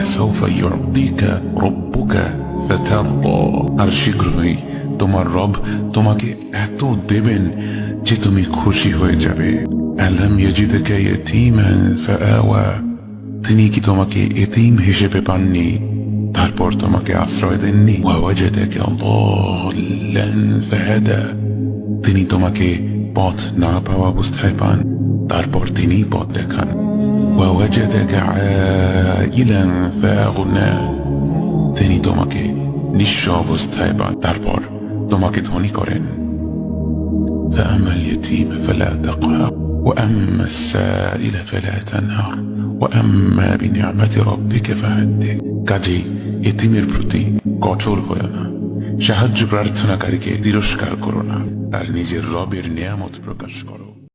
ولسوف يعطيك ربك فترضى আর শীঘ্রই তোমার রব তোমাকে এত দেবেন যে তুমি খুশি হয়ে যাবে আলম ইয়াজিদাকা ইয়াতীমান ফাআওয়া তিনি কি তোমাকে এতিম হিসেবে পাননি তারপর তোমাকে আশ্রয় দেননি ওয়াওয়াজাদাকা ضالًا ফাহাদা তিনি তোমাকে পথ না পাওয়া অবস্থায় পান তারপর তিনি পথ দেখান ووجدك عائلا فأغنى তিনি তোমাকে নিঃস্ব অবস্থায় পান তারপর তোমাকে ধনী করেন فأما اليتيم فلا تقهر وأما السائل فلا تنهر وأما بنعمة ربك فحدث কাজেই এতিমের প্রতি কঠোর হয়ে না সাহায্য প্রার্থনাকারীকে তিরস্কার করো না আর নিজের রবের নিয়ামত প্রকাশ করো